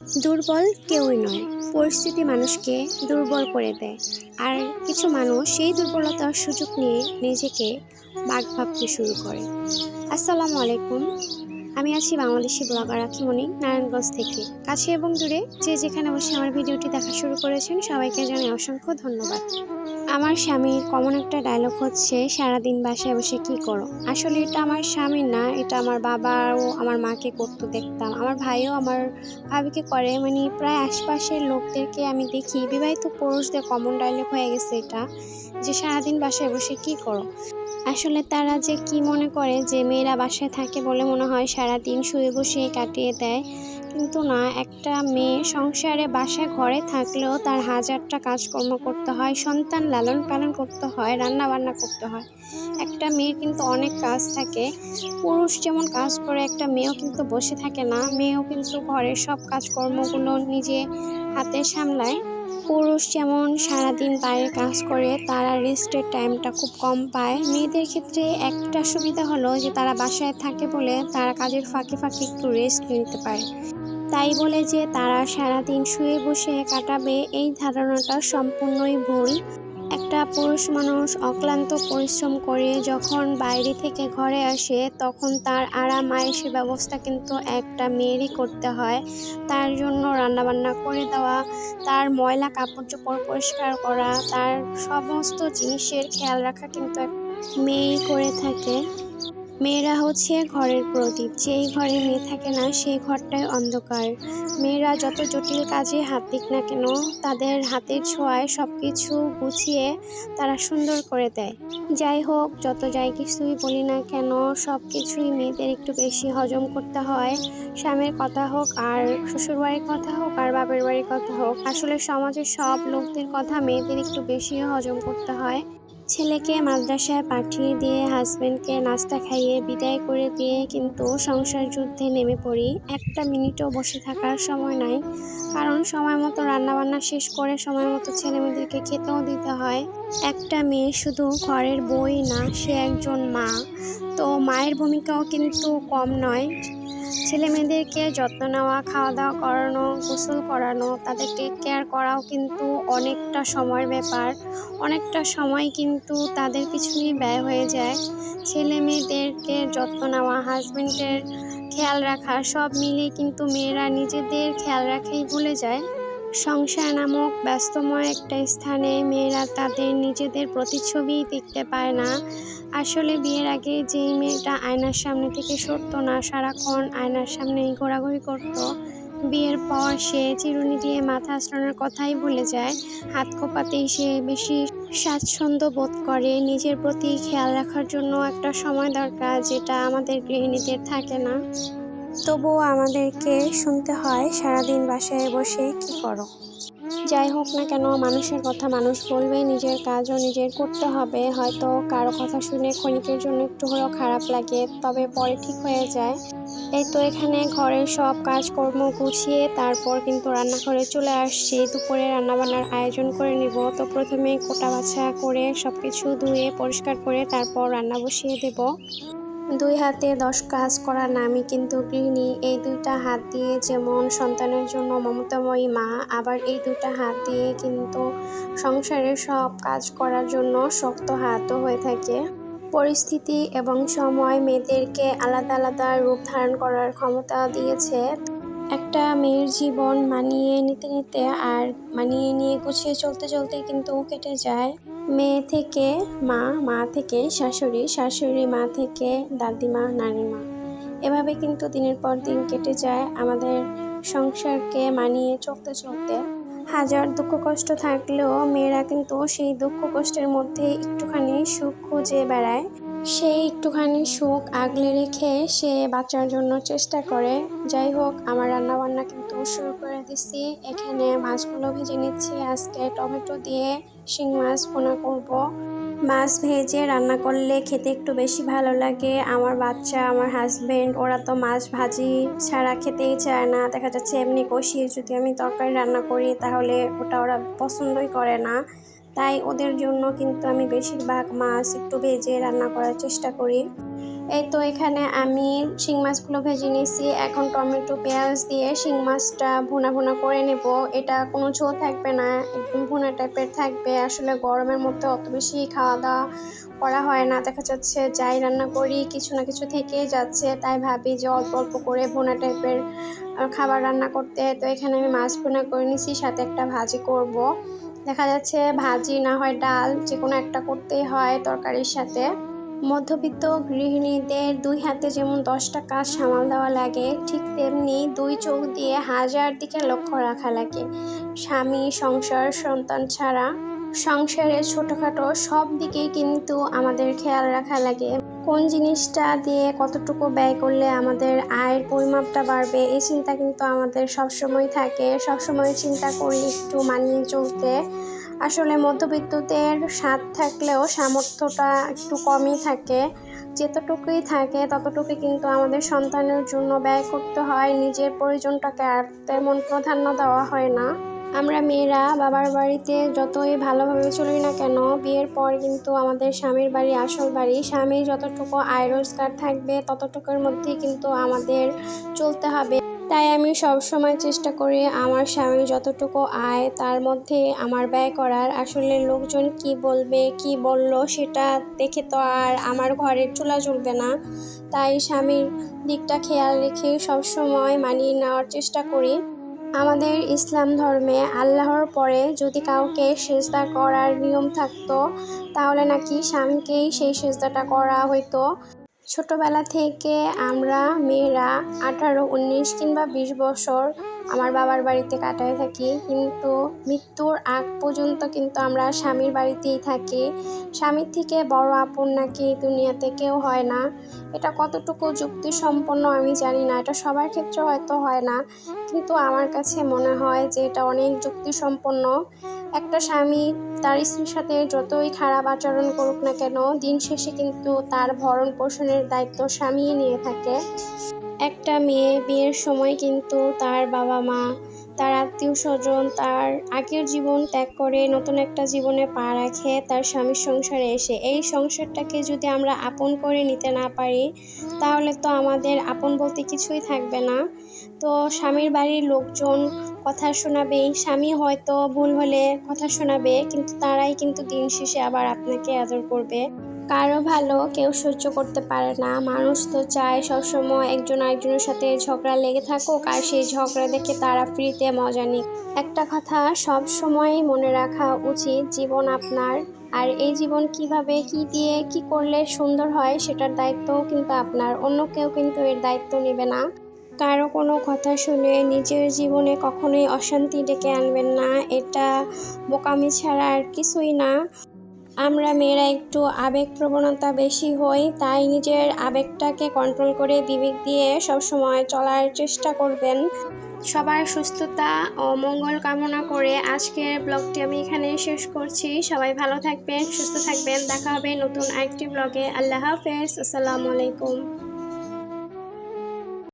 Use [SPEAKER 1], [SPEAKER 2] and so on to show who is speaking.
[SPEAKER 1] দুর্বল কেউই নয়। পরিস্থিতি মানুষকে দুর্বল করে দেয়। আর কিছু মানুষ সেই দুর্বলতার সুযোগ নিয়ে নিজেকে বাঘ ভাবতে শুরু করে। আসসালামু আলাইকুম। আমি আছি বাংলাদেশি ব্লগার আখিমণি নারায়ণগঞ্জ থেকে। কাছে এবং দূরে যে যেখানে বসে আমার ভিডিওটি দেখা শুরু করেছেন, সবাইকে জানাই অসংখ্য ধন্যবাদ। আমার স্বামীর কমন একটা ডায়লগ হচ্ছে, সারাদিন বাসায় বসে কি করো? আসলে এটা আমার স্বামীর না, এটা আমার বাবা ও আমার মাকে করতে দেখতাম। আমার ভাইও আমার ভাবিকে করে মানে প্রায় আশপাশের লোকদেরকে আমি দেখি। বিবাহিত পুরুষদের কমন ডায়লগ হয়ে গেছে এটা, যে সারাদিন বাসায় বসে কি করো? আসলে তারা যে কি মনে করে যে মেয়েরা বাসায় থাকে বলে মনে হয় সারাদিন শুয়ে বসে কাটিয়ে দেয়। কিন্তু না, একটা মেয়ে সংসারে বাসায় ঘরে থাকলেও তার হাজারটা কাজকর্ম করতে হয়, সন্তান লালন পালন করতে হয় রান্না বান্না করতে হয়। একটা মেয়ের কিন্তু অনেক কাজ থাকে। পুরুষ যেমন কাজ করে, একটা মেয়েও কিন্তু বসে থাকে না। মেয়েও কিন্তু ঘরের সব কাজকর্মগুলো নিজে হাতে সামলায়। পুরুষ যেমন সারাদিন বাইরে কাজ করে, তারা রেস্টের টাইমটা খুব কম পায়। মেয়েদের ক্ষেত্রে একটা সুবিধা হলো যে, তারা বাসায় থাকে বলে তারা কাজের ফাঁকে ফাঁকে একটু রেস্ট নিতে পারে। তাই বলে যে, তারা সারাদিন শুয়ে বসে কাটাবে, এই ধারণাটা সম্পূর্ণই ভুল। একটা পুরুষ মানুষ অক্লান্ত পরিশ্রম করে যখন বাইরে থেকে ঘরে আসে, তখন তার আরাম, আয়েসের ব্যবস্থা কিন্তু একটা মেয়েরই করতে হয়। তার জন্য রান্নাবান্না করে দেওয়া, তার ময়লা কাপড় চোপড় পরিষ্কার করা, তার সমস্ত জিনিসের খেয়াল রাখা কিন্তু মেয়েই করে থাকে। মেয়েরা হচ্ছে ঘরের প্রদীপ। যেই ঘরে মেয়ে থাকে না, সেই ঘরটাই অন্ধকার। মেয়েরা যত জটিল কাজে হাত দিক না কেন, তাদের হাতের ছোঁয়ায় সব কিছু গুছিয়ে তারা সুন্দর করে দেয়। যাই হোক, যত যাই কিছুই বলি না কেন সব কিছুই মেয়েদের একটু বেশি হজম করতে হয়। স্বামীর কথা হোক, আর শ্বশুরবাড়ির কথা হোক, আর বাপের বাড়ির কথা হোক, আসলে সমাজের সব লোকদের কথা মেয়েদের একটু বেশি হজম করতে হয়। ছেলেকে মাদ্রাসায় পাঠিয়ে দিয়ে হাজবেন্ডকে নাস্তা খাইয়ে বিদায় করে দিয়ে কিন্তু সংসার যুদ্ধে নেমে পড়ি। একটা মিনিটও বসে থাকার সময় নাই, কারণ সময় মতো রান্নাবান্না শেষ করে সময় মতো ছেলে মেয়েদেরকে খেতেও দিতে হয়। একটা মেয়ে শুধু ঘরের বই না, সে একজন মা। তো মায়ের ভূমিকাও কিন্তু কম নয়। ছেলে মেয়েদেরকে যত্ন নেওয়া খাওয়া দাওয়া করানো, গোসল করানো, তাদেরকে কেয়ার করাও কিন্তু অনেকটা সময়ের ব্যাপার। অনেকটা সময় কিন্তু তাদের পিছনেই ব্যয় হয়ে যায়। ছেলে মেয়েদেরকে যত্ন নেওয়া হাজব্যান্ডের খেয়াল রাখা, সব মিলিয়ে কিন্তু মেয়েরা নিজেদের খেয়াল রাখেই ভুলে যায়। সংসার নামক ব্যস্তময় একটা স্থানে মেয়েরা তাদের নিজেদের প্রতিচ্ছবি দেখতে পায় না। আসলে বিয়ের আগে যেই মেয়েটা আয়নার সামনে থেকে সরতো না, সারাক্ষণ আয়নার সামনেই ঘোরাঘুরি করতো। বিয়ের পর সে চিরুনি দিয়ে মাথা আশ্রানোর কথাই ভুলে যায়। হাত কোপাতেই সে বেশি স্বাচ্ছন্দ্য বোধ করে। নিজের প্রতি খেয়াল রাখার জন্য একটা সময় দরকার যেটা আমাদের গৃহিণীদের থাকে না। তবুও আমাদেরকে শুনতে হয়, সারাদিন বাসায় বসে কি করো? যাই হোক না কেন, মানুষের কথা মানুষ বলবে, নিজের কাজও নিজের করতে হবে। হয়তো কারও কথা শুনে ক্ষণিকের জন্য একটু হলেও খারাপ লাগে, তবে পরে ঠিক হয়ে যায়। এই তো এখানে ঘরের সব কাজকর্ম গুছিয়ে তারপর কিন্তু রান্নাঘরে চলে আসছি। দুপুরে রান্নাবান্নার আয়োজন করে নিব। তো প্রথমে কোটা বাছা করে সব কিছু ধুয়ে, পরিষ্কার করে তারপর রান্না বসিয়ে দেব। দুই হাতে দশ কাজ করার নামই কিন্তু গৃহিণী। এই দুইটা হাত দিয়ে যেমন সন্তানের জন্য মমতাময়ী মা, আবার এই দুইটা হাত দিয়ে কিন্তু সংসারের সব কাজ করার জন্য শক্ত হাতও হয়ে থাকে। পরিস্থিতি এবং সময় মেয়েদেরকে আলাদা আলাদা রূপ ধারণ করার ক্ষমতা দিয়েছে। একটা মেয়ের জীবন মানিয়ে নিতে নিতে আর মানিয়ে নিয়ে গুছিয়ে চলতে চলতে কিন্তু কেটে যায়। মেয়ে থেকে মা মা থেকে শাশুড়ি শাশুড়ি মা থেকে দাদিমা, নানিমা। এভাবে কিন্তু দিনের পর দিন কেটে যায় আমাদের সংসারকে মানিয়ে চলতে চলতে। হাজার দুঃখ কষ্ট থাকলেও মেয়েরা কিন্তু সেই দুঃখ কষ্টের মধ্যে একটুখানি সুখ খুঁজে বেড়ায়। সেই একটুখানি সুখ আগলে রেখে সে বাচ্চার জন্য চেষ্টা করে। যাই হোক, আমার রান্নাবান্না কিন্তু শুরু করে দিচ্ছি এখানে মাছগুলো ভেজে নিচ্ছি। আজকে টমেটো দিয়ে শিং মাছ ভোনা করব। মাছ ভেজে রান্না করলে খেতে একটু বেশি ভালো লাগে। আমার বাচ্চা, আমার হাজবেন্ড ওরা তো মাছ ভাজি ছাড়া খেতেই চায় না। দেখা যাচ্ছে এমনি কষিয়ে যদি আমি তরকারি রান্না করি, তাহলে ওটা ওরা পছন্দই করে না। তাই ওদের জন্য কিন্তু আমি বেশিরভাগ মাছ একটু ভেজে রান্না করার চেষ্টা করি। এই তো এখানে আমি শিং মাছগুলো ভেজে নিয়েছি। এখন টমেটো, পেঁয়াজ দিয়ে শিং মাছটা ভুনা ভুনা করে নেব। এটা কোনো ঝোল থাকবে না, একদম ভুনা টাইপের থাকবে। আসলে গরমের মধ্যে অত বেশি খাওয়া দাওয়া করা হয় না। দেখা যাচ্ছে যাই রান্না করি, কিছু না কিছু থেকেই যাচ্ছে। তাই ভাবি যে অল্প অল্প করে ভুনা টাইপের খাবার রান্না করতে। তো এখানে আমি মাছ ভুনা করে নিয়েছি, সাথে একটা ভাজি করব। দেখা যাচ্ছে ভাজি না হয় ডাল যে কোনো একটা করতেই হয় তরকারির সাথে। মধ্যবিত্ত গৃহিণীদের দুই হাতে যেমন দশটা কাজ সামাল দেওয়া লাগে, ঠিক তেমনি দুই চোখ দিয়ে হাজার দিকে লক্ষ্য রাখা লাগে। স্বামী, সংসার, সন্তান ছাড়া সংসারের ছোটোখাটো সব দিকেই কিন্তু আমাদের খেয়াল রাখা লাগে। কোন জিনিসটা দিয়ে কতটুকু ব্যয় করলে আমাদের আয়ের পরিমাপটা বাড়বে, এই চিন্তা কিন্তু আমাদের সবসময় থাকে। সবসময় চিন্তা করি একটু মানিয়ে চলতে। আসলে মধ্যবিত্তদের স্বাদ থাকলেও সামর্থ্যটা একটু কমই থাকে। যেতটুকুই থাকে ততটুকুই কিন্তু আমাদের সন্তানের জন্য ব্যয় করতে হয়। নিজের প্রয়োজনটাকে আর তেমন প্রাধান্য দেওয়া হয় না। আমরা মেয়েরা বাবার বাড়িতে যতই ভালোভাবে চলি না কেন, বিয়ের পর কিন্তু আমাদের স্বামীর বাড়ি, আসল বাড়ি। স্বামী যতটুকু আয় রোজগার থাকবে, ততটুকুর মধ্যেই কিন্তু আমাদের চলতে হবে। তাই আমি সব সময় চেষ্টা করি আমার স্বামী যতটুকু আয়, তার মধ্যে আমার ব্যয় করার। আসলে লোকজন কি বলবে, কি বলল সেটা দেখে তো আর আমার ঘরের চুলা জ্বলবে না। তাই স্বামীর দিকটা খেয়াল রেখে সব সময় মানিয়ে নেওয়ার চেষ্টা করি। আমাদের ইসলাম ধর্মে আল্লাহর পরে যদি কাউকে সেজদা করার নিয়ম থাকতো, তাহলে নাকি স্বামীকেই সেই সেজদাটা করা হইতো। ছোটবেলা থেকে আমরা মেয়েরা আঠারো, উনিশ কিংবা বিশ বছর আমার বাবার বাড়িতে কাটায় থাকি। কিন্তু মৃত্যুর আগ পর্যন্ত কিন্তু আমরা স্বামীর বাড়িতেই থাকি। স্বামীর থেকে বড় আপন নাকি দুনিয়াতে কেউ হয় না। এটা কতটুকু যুক্তিসম্পন্ন আমি জানি না। এটা সবার ক্ষেত্রে হয়তো হয় না। কিন্তু আমার কাছে মনে হয় যে এটা অনেক যুক্তিসম্পন্ন। একটা স্বামী, তার স্ত্রীর সাথে যতই খারাপ আচরণ করুক না কেন, দিন শেষে কিন্তু তার ভরণ পোষণের দায়িত্ব স্বামী নিয়ে থাকে। একটা মেয়ে, বিয়ের সময় কিন্তু তার বাবা মা, তার আত্মীয় স্বজন, তার আগের জীবন ত্যাগ করে নতুন একটা জীবনে পা রাখে তার স্বামীর সংসারে এসে। এই সংসারটাকে যদি আমরা আপন করে নিতে না পারি, তাহলে তো আমাদের আপন বলতে কিছুই থাকবে না। তো স্বামীর বাড়ির লোকজন কথা শোনাবে, স্বামী হয়তো ভুল হলে কথা শোনাবে, কিন্তু তারাই কিন্তু দিন শেষে আবার আপনাকে আদর করবে। কারও ভালো কেউ সহ্য করতে পারে না। মানুষ তো চায় সবসময় একজন আরেকজনের সাথে ঝগড়া লেগে থাকুক, আর সেই ঝগড়া দেখে তারা ফ্রিতে মজা নিক। একটা কথা সব সময় মনে রাখা উচিত, জীবন আপনার। আর এই জীবন কীভাবে, কি দিয়ে, কি করলে সুন্দর হয়, সেটার দায়িত্বও কিন্তু আপনার। অন্য কেউ কিন্তু এর দায়িত্ব নেবে না। কারও কোনো কথা শুনে নিজের জীবনে কখনোই অশান্তি ডেকে আনবেন না। এটা বোকামি ছাড়া আর কিছুই না। আমরা মেয়েরা একটু আবেগ প্রবণতা বেশি হই, তাই নিজের আবেগটাকে কন্ট্রোল করে বিবেক দিয়ে সবসময় চলার চেষ্টা করবেন। সবার সুস্থতা ও মঙ্গল কামনা করে আজকের ব্লগটি আমি এখানে শেষ করছি। সবাই ভালো থাকবেন, সুস্থ থাকবেন। দেখা হবে নতুন আরেকটি ব্লগে। আল্লাহ হাফেজ। আসসালামু আলাইকুম।